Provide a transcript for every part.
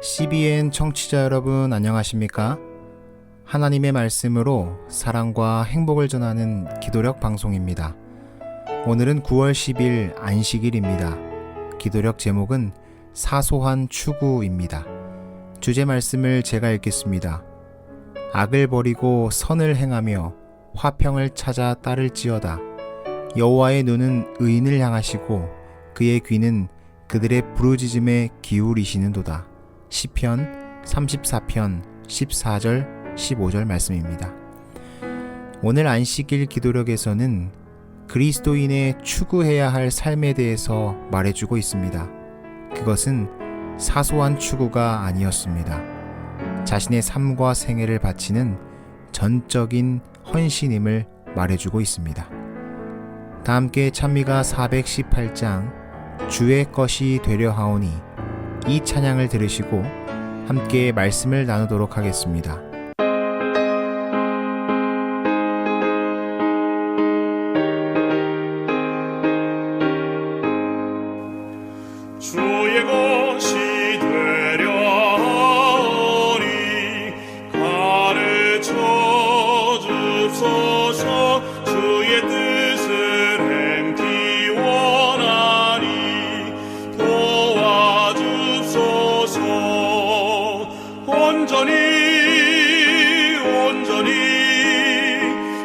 CBN 청취자 여러분 안녕하십니까? 하나님의 말씀으로 사랑과 행복을 전하는 기도력 방송입니다. 오늘은 9월 10일 안식일입니다. 기도력 제목은 사소한 추구입니다. 주제 말씀을 제가 읽겠습니다. 악을 버리고 선을 행하며 화평을 찾아 따를지어다. 여호와의 눈은 의인을 향하시고 그의 귀는 그들의 부르짖음에 기울이시는도다. 시편 34편 14절 15절 말씀입니다. 오늘 안식일 기도력에서는 그리스도인의 추구해야 할 삶에 대해서 말해주고 있습니다. 그것은 사소한 추구가 아니었습니다. 자신의 삶과 생애를 바치는 전적인 헌신임을 말해주고 있습니다. 다 함께 찬미가 418장 주의 것이 되려 하오니 이 찬양을 들으시고 함께 말씀을 나누도록 하겠습니다. 온전히 온전히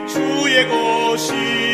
주의 것이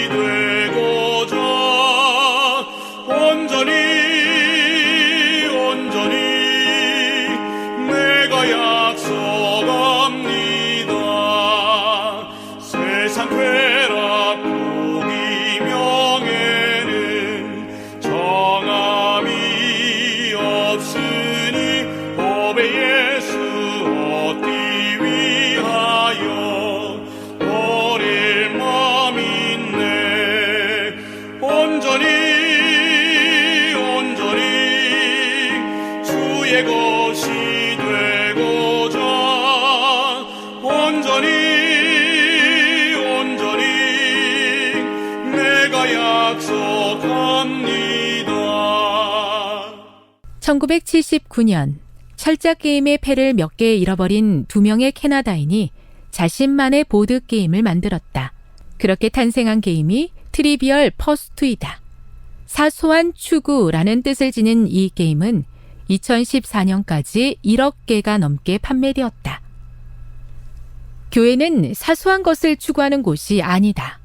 온전히 온전히 내가 약속합니다 1979년 철작 게임의 패를 몇 개 잃어버린 두 명의 캐나다인이 자신만의 보드 게임을 만들었다. 그렇게 탄생한 게임이 트리비얼 퍼스투이다. 사소한 추구라는 뜻을 지닌 이 게임은 2014년까지 1억 개가 넘게 판매되었다. 교회는 사소한 것을 추구하는 곳이 아니다.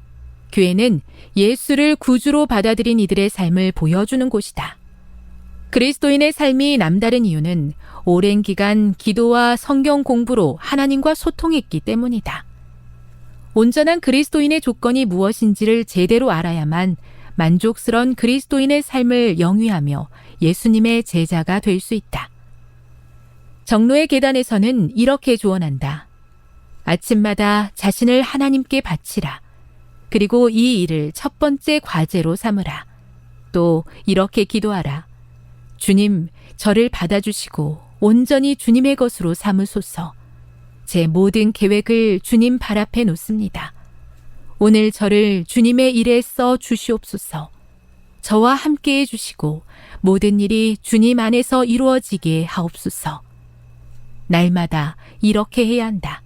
교회는 예수를 구주로 받아들인 이들의 삶을 보여주는 곳이다. 그리스도인의 삶이 남다른 이유는 오랜 기간 기도와 성경 공부로 하나님과 소통했기 때문이다. 온전한 그리스도인의 조건이 무엇인지를 제대로 알아야만 만족스런 그리스도인의 삶을 영위하며 예수님의 제자가 될 수 있다. 정로의 계단에서는 이렇게 조언한다. 아침마다 자신을 하나님께 바치라. 그리고 이 일을 첫 번째 과제로 삼으라. 또 이렇게 기도하라. 주님, 저를 받아주시고 온전히 주님의 것으로 삼으소서. 제 모든 계획을 주님 발 앞에 놓습니다. 오늘 저를 주님의 일에 써 주시옵소서. 저와 함께 해주시고 모든 일이 주님 안에서 이루어지게 하옵소서. 날마다 이렇게 해야 한다.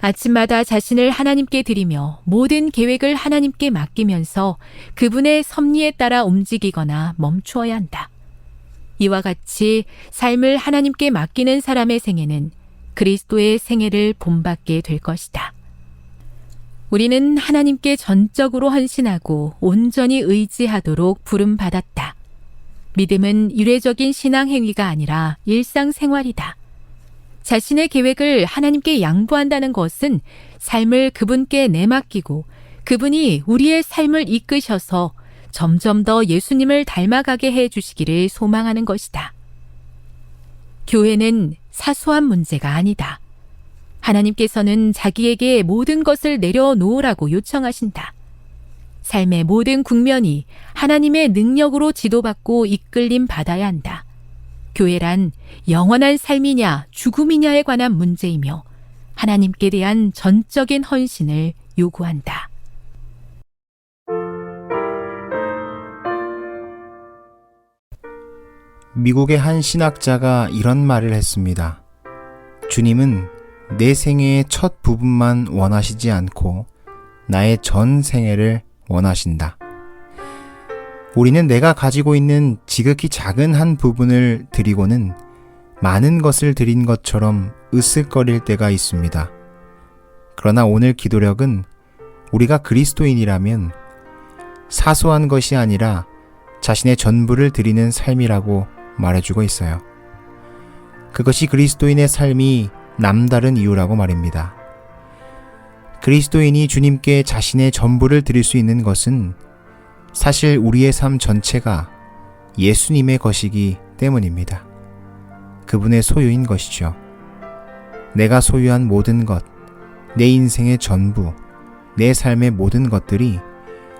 아침마다 자신을 하나님께 드리며 모든 계획을 하나님께 맡기면서 그분의 섭리에 따라 움직이거나 멈추어야 한다. 이와 같이 삶을 하나님께 맡기는 사람의 생애는 그리스도의 생애를 본받게 될 것이다. 우리는 하나님께 전적으로 헌신하고 온전히 의지하도록 부름받았다. 믿음은 유례적인 신앙 행위가 아니라 일상생활이다. 자신의 계획을 하나님께 양보한다는 것은 삶을 그분께 내맡기고 그분이 우리의 삶을 이끄셔서 점점 더 예수님을 닮아가게 해 주시기를 소망하는 것이다. 교회는 사소한 문제가 아니다. 하나님께서는 자기에게 모든 것을 내려놓으라고 요청하신다. 삶의 모든 국면이 하나님의 능력으로 지도받고 이끌림 받아야 한다. 교회란 영원한 삶이냐 죽음이냐에 관한 문제이며 하나님께 대한 전적인 헌신을 요구한다. 미국의 한 신학자가 이런 말을 했습니다. 주님은 내 생애의 첫 부분만 원하시지 않고 나의 전 생애를 원하신다. 우리는 내가 가지고 있는 지극히 작은 한 부분을 드리고는 많은 것을 드린 것처럼 으쓱거릴 때가 있습니다. 그러나 오늘 기도력은 우리가 그리스도인이라면 사소한 것이 아니라 자신의 전부를 드리는 삶이라고 말해주고 있어요. 그것이 그리스도인의 삶이 남다른 이유라고 말입니다. 그리스도인이 주님께 자신의 전부를 드릴 수 있는 것은 사실 우리의 삶 전체가 예수님의 것이기 때문입니다. 그분의 소유인 것이죠. 내가 소유한 모든 것, 내 인생의 전부, 내 삶의 모든 것들이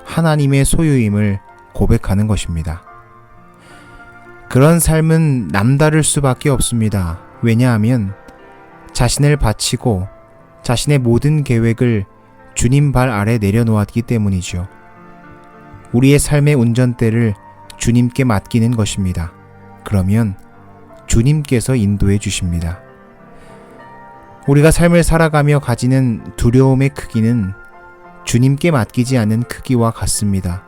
하나님의 소유임을 고백하는 것입니다. 그런 삶은 남다를 수밖에 없습니다. 왜냐하면 자신을 바치고 자신의 모든 계획을 주님 발 아래 내려놓았기 때문이죠. 우리의 삶의 운전대를 주님께 맡기는 것입니다. 그러면 주님께서 인도해 주십니다. 우리가 삶을 살아가며 가지는 두려움의 크기는 주님께 맡기지 않은 크기와 같습니다.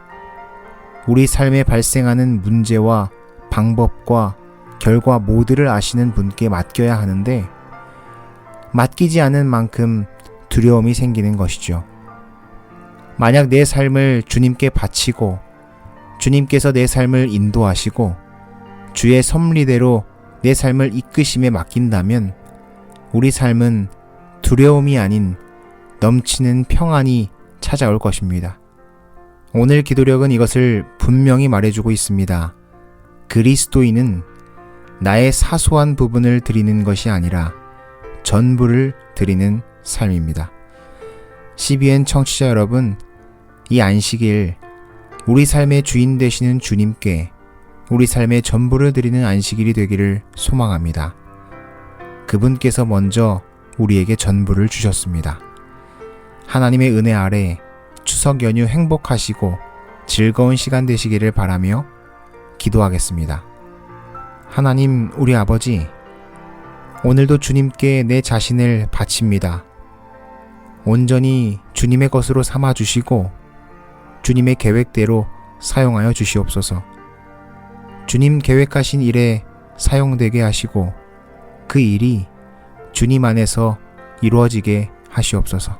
우리 삶에 발생하는 문제와 방법과 결과 모두를 아시는 분께 맡겨야 하는데 맡기지 않은 만큼 두려움이 생기는 것이죠. 만약 내 삶을 주님께 바치고 주님께서 내 삶을 인도하시고 주의 섭리대로 내 삶을 이끄심에 맡긴다면 우리 삶은 두려움이 아닌 넘치는 평안이 찾아올 것입니다. 오늘 기도력은 이것을 분명히 말해주고 있습니다. 그리스도인은 나의 사소한 부분을 드리는 것이 아니라 전부를 드리는 삶입니다. CBN 청취자 여러분, 이 안식일 우리 삶의 주인 되시는 주님께 우리 삶의 전부를 드리는 안식일이 되기를 소망합니다. 그분께서 먼저 우리에게 전부를 주셨습니다. 하나님의 은혜 아래 추석 연휴 행복하시고 즐거운 시간 되시기를 바라며 기도하겠습니다. 하나님, 우리 아버지, 오늘도 주님께 내 자신을 바칩니다. 온전히 주님의 것으로 삼아 주시고 주님의 계획대로 사용하여 주시옵소서. 주님 계획하신 일에 사용되게 하시고 그 일이 주님 안에서 이루어지게 하시옵소서.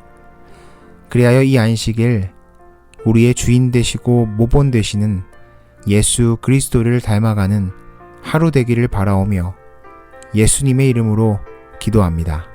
그리하여 이 안식일 우리의 주인 되시고 모본 되시는 예수 그리스도를 닮아가는 하루 되기를 바라오며 예수님의 이름으로 기도합니다.